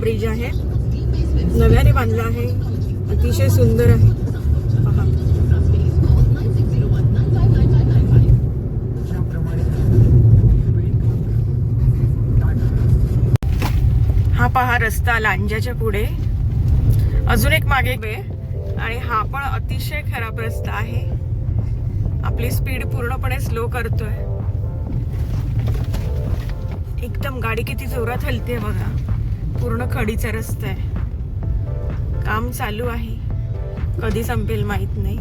Bridge आहे. नव्याने बांधला आहे. अतिशय सुंदर आहे. पहा. हा पहा रस्ता लांजाच्या पुढे. अजून एक मागे वे आणि हा पण अतिशय खराब रस्ता आहे. आपली स्पीड पूर्णपणे स्लो करतोय. एकदम गाडी किती जोरात हलते बघा. पूर्ण खडीचा रस्ता आहे. काम चालू आहे. कधी संपेल माहीत नाही.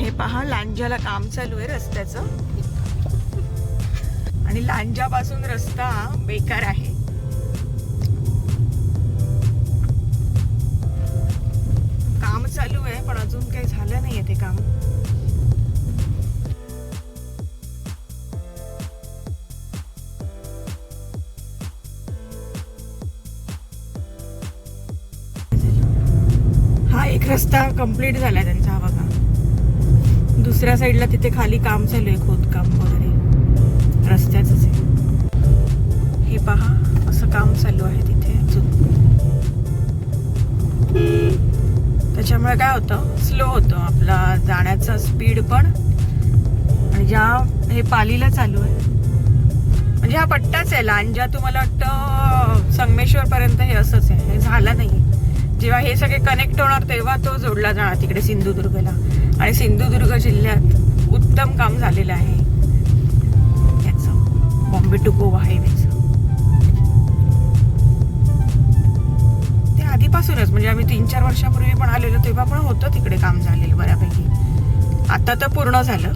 हे पहा लांजाला काम चालू आहे रस्त्याचं. आणि लांजापासून रस्ता बेकार आहे. काम चालू आहे पण अजून काही झालं नाहीये ते काम. रस्ता कंप्लीट झाला त्यांचा हा बघा. दुसऱ्या साईडला तिथे खाली काम चालू आहे खोदकाम वगैरे. रस्त्याच आहे हे पहा असं काम चालू आहे तिथे अजून. त्याच्यामुळे काय होतं? स्लो होतं आपला जाण्याचा स्पीड पण. आणि ज्या हे पालीला चालू आहे. म्हणजे हा पट्टाच आहे लांजा तुम्हाला वाटतं संगमेश्वर पर्यंत हे असंच आहे. हे झालं नाही जेव्हा हे सगळे कनेक्ट होणार तेव्हा तो जोडला जाणार तिकडे सिंधुदुर्गला. आणि सिंधुदुर्ग जिल्ह्यात उत्तम काम झालेलं आहे. याचं. बॉम्बे टू गोवा हायवेचं ते आधीपासूनच म्हणजे आम्ही तीन चार वर्षापूर्वी पण आलेलो तेव्हा पण होतं तिकडे काम झालेलं बऱ्यापैकी. आता तर पूर्ण झालं.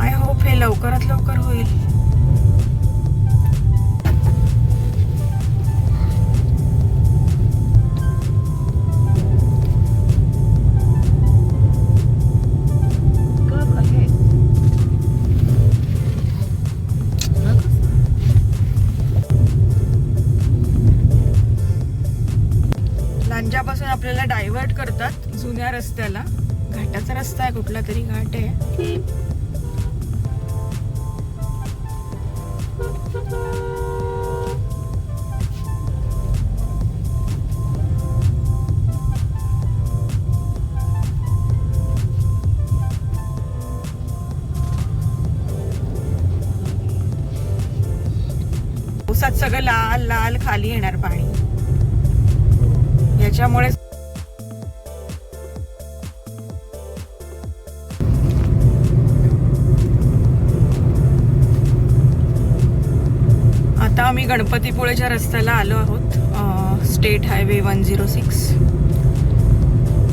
आय होप हे लवकरात लवकर होईल. लांजापासून आपल्याला डायव्हर्ट करतात जुन्या रस्त्याला. घाटाचा रस्ता आहे कुठला तरी घाट आहे. पावसात सगळं लाल लाल खाली येणार पाणी. याच्यामुळे आता आम्ही गणपतीपुळेच्या रस्त्याला आलो आहोत. State highway one zero six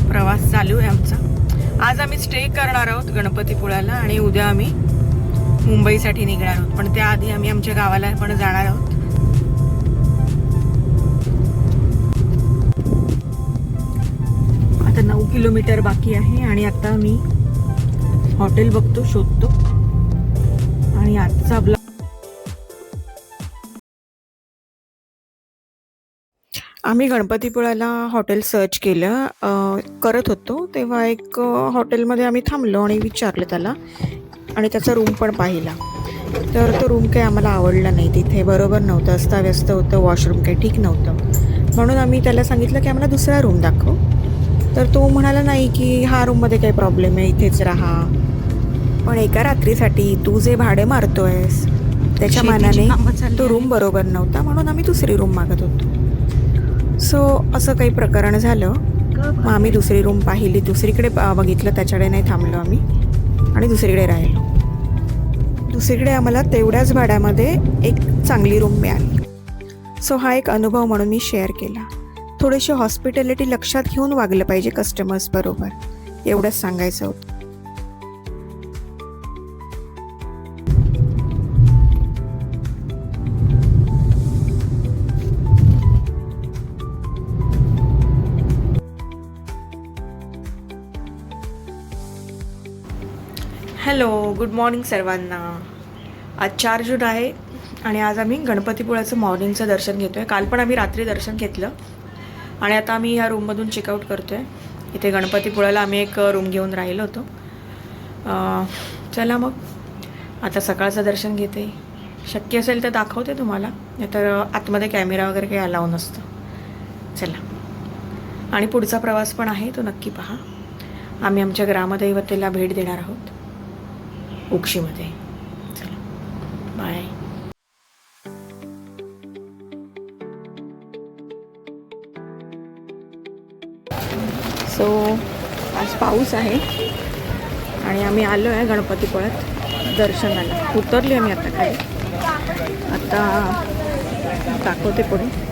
प्रवास चालू आहे आमचा. आज आम्ही स्टे करणार आहोत गणपतीपुळ्याला आणि उद्या आम्ही मुंबईसाठी निघणार आहोत. पण त्याआधी आम्ही आमच्या गावाला पण जाणार आहोत. किलोमीटर बाकी आहे आणि आता मी हॉटेल बघतो शोधतो. आणि आजचा ब्लॉग आम्ही गणपतीपुळ्याला हॉटेल सर्च केलं करत होतो. तेव्हा एक हॉटेलमध्ये आम्ही थांबलो आणि विचारलं त्याला. आणि त्याचा रूम पण पाहिला. तर तो रूम काही आम्हाला आवडला नाही. तिथे बरोबर नव्हतं अस्ताव्यस्त होतं वॉशरूम काही ठीक नव्हतं. म्हणून आम्ही त्याला सांगितलं की आम्हाला दुसरा रूम दाखव. तर तो म्हणाला नाही की हा रूममध्ये काही प्रॉब्लेम आहे इथेच राहा. पण एका रात्रीसाठी तू जे भाडे मारतोयस त्याच्या मानाने तो रूम बरोबर नव्हता म्हणून आम्ही दुसरी रूम मागत होतो. सो असं काही प्रकरण झालं. मग आम्ही दुसरी रूम पाहिली. दुसरीकडे बघितलं त्याच्याकडे नाही थांबलो आम्ही. आणि दुसरीकडे राहिलो. दुसरीकडे आम्हाला तेवढ्याच भाड्यामध्ये एक चांगली रूम मिळाली. सो हा एक अनुभव म्हणून मी शेअर केला. थोडीशी हॉस्पिटॅलिटी लक्षात घेऊन वागलं पाहिजे कस्टमर्स बरोबर. एवढंच सांगायचं होतं. हॅलो गुड मॉर्निंग सर्वांना. आज चार जून आहे आणि आज आम्ही गणपतीपुळ्याचं मॉर्निंगचं दर्शन घेतो आहे काल पण आम्ही रात्री दर्शन घेतलं. आणि आता आम्ही ह्या रूममधून चेकआउट करतो आहे इथे गणपतीपुळ्याला आम्ही एक रूम घेऊन राहिलो होतो. चला मग. आता सकाळचं दर्शन घेते. शक्य असेल तर दाखवते तुम्हाला. नाहीतर आतमध्ये कॅमेरा वगैरे काही अलाव नसतं. चला. आणि पुढचा प्रवास पण आहे तो नक्की पहा. आम्ही आमच्या ग्रामदैवतेला भेट देणार आहोत. उक्षीमध्ये. चला. बाय आज पाऊस आहे. आणि आम्ही आलो आहे गणपतीपुळ्यात दर्शनाला. उतरली आम्ही आता खाली. आता दाखवते पुढे.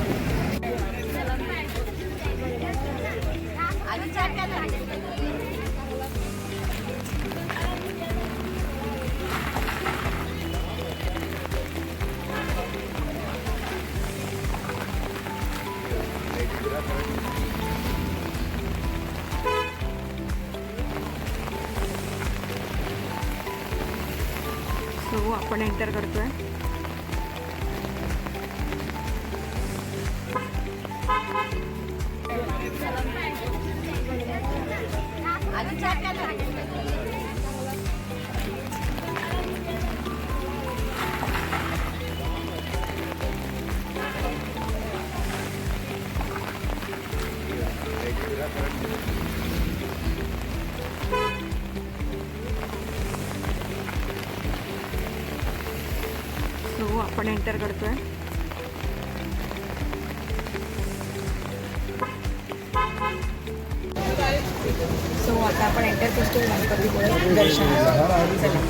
आपण एंटर करतोय. सो आपण एंटर करतोय. सो आता आपण एंटर करतो गणपतीपुळे दर्शन चला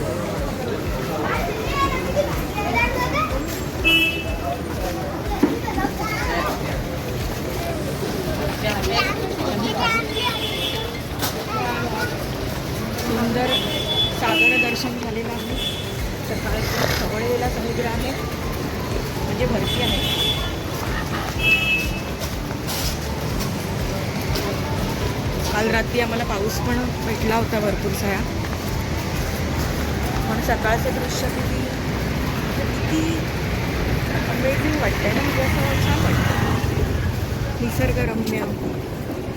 सुंदर सागर दर्शन झालेलं आहे. सकाळचं. खवळलेला समुद्र आहे. म्हणजे भरती आहे. काल रात्री आम्हाला पाऊस पण भेटला होता भरपूर सारा. पण सकाळचं दृश्य किती किती अमेझिंग वाटतंय ना. म्हणजे असं छान वाटतं निसर्गरम्य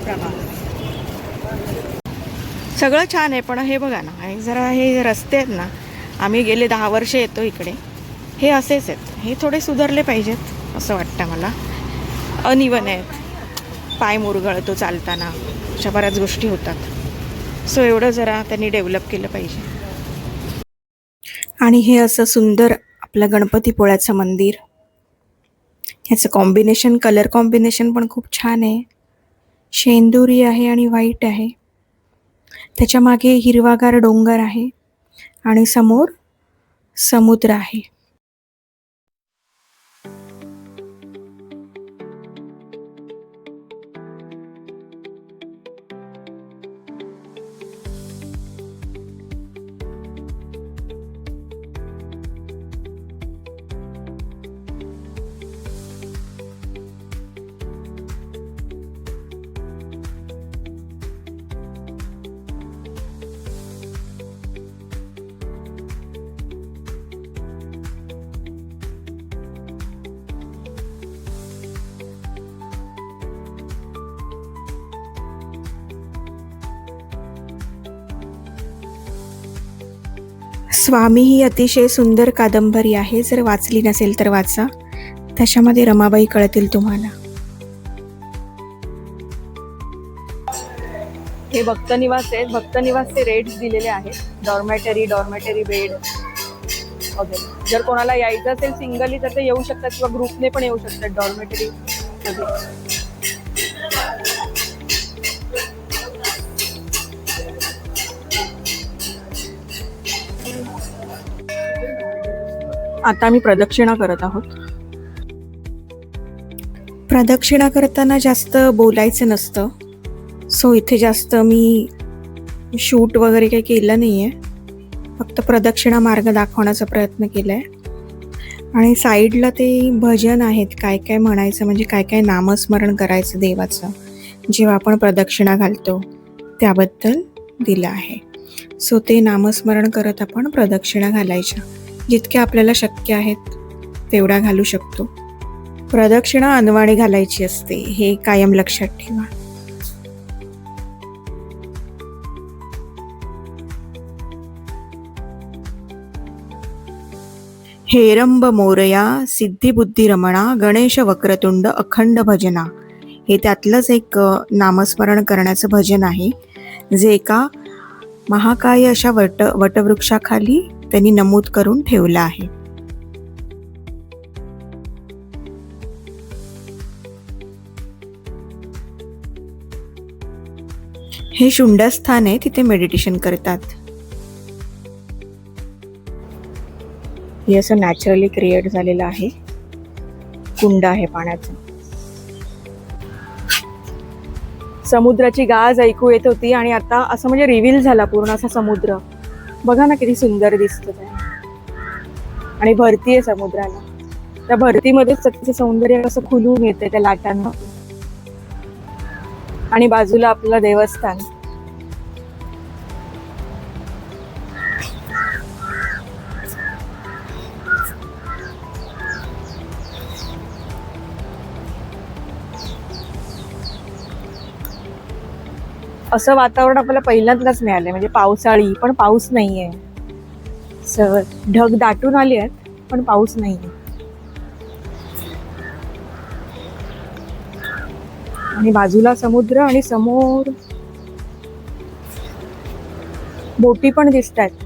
प्रवास. सगळं छान आहे पण हे बघा ना हे जरा हे रस्ते आहेत ना आम्ही गेले दहा वर्ष येतो इकडे. हे असेच आहेत. हे थोडे सुधारले पाहिजेत असं वाटतं मला. अनिवन आहेत. पाय मुरगळतो चालताना. अशा बऱ्याच गोष्टी होतात. सो एवढं जरा त्यांनी डेव्हलप केलं पाहिजे. आणि हे असं सुंदर आपलं गणपतीपोळ्याचं मंदिर. ह्याचं कॉम्बिनेशन कलर कॉम्बिनेशन पण खूप छान आहे. शेंदुरी आहे आणि व्हाईट आहे. त्याच्यामागे हिरवागार डोंगर आहे. आणि समोर समुद्र आहे. स्वामी ही अतिशय सुंदर कादंबरी आहे. जर वाचली नसेल तर वाचा. त्याच्यामध्ये रमाबाई कळतील तुम्हाला. हे भक्त निवास आहेत. भक्त निवासचे रेट्स दिलेले आहेत. डॉर्मॅटरी डॉर्मॅटरी बेड वगैरे जर कोणाला यायचं असेल सिंगली तर ते येऊ शकतात किंवा ग्रुपने पण येऊ शकतात. डॉर्मॅटरी आता आम्ही प्रदक्षिणा करत आहोत. प्रदक्षिणा करताना जास्त बोलायचं नसतं. सो इथे जास्त मी शूट वगैरे काही केलं नाही आहे फक्त प्रदक्षिणा मार्ग दाखवण्याचा प्रयत्न केला आहे आणि साईडला ते भजन आहेत काय काय म्हणायचं म्हणजे काय काय नामस्मरण करायचं देवाचं जेव्हा आपण प्रदक्षिणा घालतो त्याबद्दल दिलं आहे. सो ते नामस्मरण करत आपण प्रदक्षिणा घालायच्या. जितक्या आपल्याला शक्य आहेत तेवढा घालू शकतो. प्रदक्षिणा अनवाणी घालायची असते हे कायम लक्षात ठेवा. हेरंब मोरया सिद्धिबुद्धी रमणा गणेश वक्रतुंड अखंड भजना. हे त्यातलंच एक नामस्मरण करण्याचं भजन आहे. जे एका महाकाय अशा वट वटवृक्षाखाली त्यांनी नमूद करून ठेवलं आहे. हे शुंड स्थान आहे तिथे मेडिटेशन करतात. हे असं नॅचरली क्रिएट झालेलं आहे. कुंड आहे पाण्याचं. समुद्राची गाज ऐकू येत होती आणि आता असं म्हणजे रिव्हील झाला पूर्ण असा समुद्र. बघा ना किती सुंदर दिसतं ते. आणि भरती आहे समुद्राला. त्या भरतीमध्येच त्याचं सौंदर्य कसं खुलून येते त्या लाटांना. आणि बाजूला आपलं देवस्थान. असं वातावरण आपल्याला पहिल्यांदाच मिळालंय. म्हणजे पावसाळी पण पाऊस नाहीये. स ढग दाटून आली आहेत पण पाऊस नाहीये. आणि बाजूला समुद्र आणि समोर बोटी पण दिसत आहेत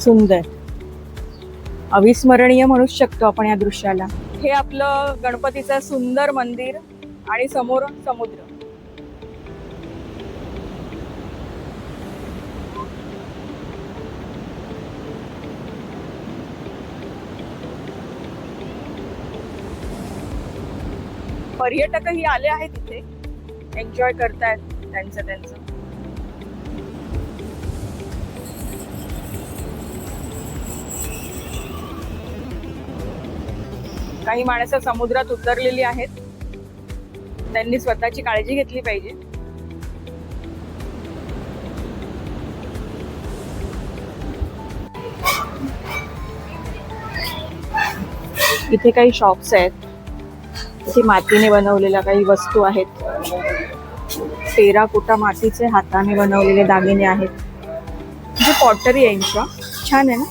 सुंदर. अविस्मरणीय म्हणूच शकतो आपण या दृश्याला. हे आपलं गणपतीचं सुंदर मंदिर. आणि समोर समुद्र. पर्यटकही आले आहेत इथे. एन्जॉय करतायत त्यांचं त्यांचं. काही माणसं समुद्रात उतरलेली आहेत. त्यांनी स्वतःची काळजी घेतली पाहिजे. इथे काही शॉप्स आहेत. इथे मातीने बनवलेल्या काही वस्तू आहेत. टेराकोटा मातीचे हाताने बनवलेले दागिने आहेत. म्हणजे पॉटरी आहे यांच्या छान आहे ना?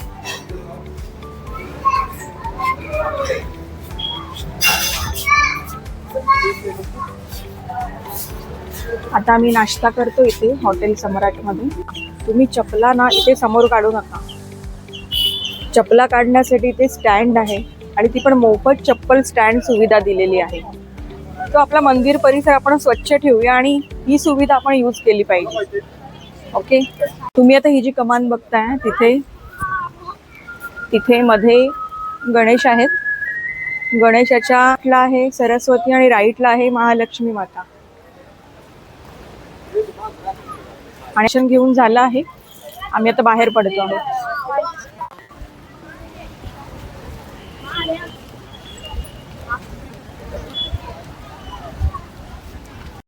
आता आम्ही नाश्ता करतो इथे हॉटेल सम्राटमध्ये तुम्ही चपला ना इथे समोर काढू नका. चपला काढण्यासाठी इथे स्टँड आहे आणि ती पण मोफत चप्पल स्टँड सुविधा दिलेली आहे. तो आपला मंदिर परिसर आपण स्वच्छ ठेवूया आणि ही सुविधा आपण यूज केली पाहिजे. ओके तुम्ही आता ही जी कमान बघताय तिथे तिथे मध्ये गणेश आहेत. गणेशाच्या आहे सरस्वती आणि राईटला आहे महालक्ष्मी माता. आणि घेऊन झालं आहे. आम्ही आता बाहेर पडतो आहोत.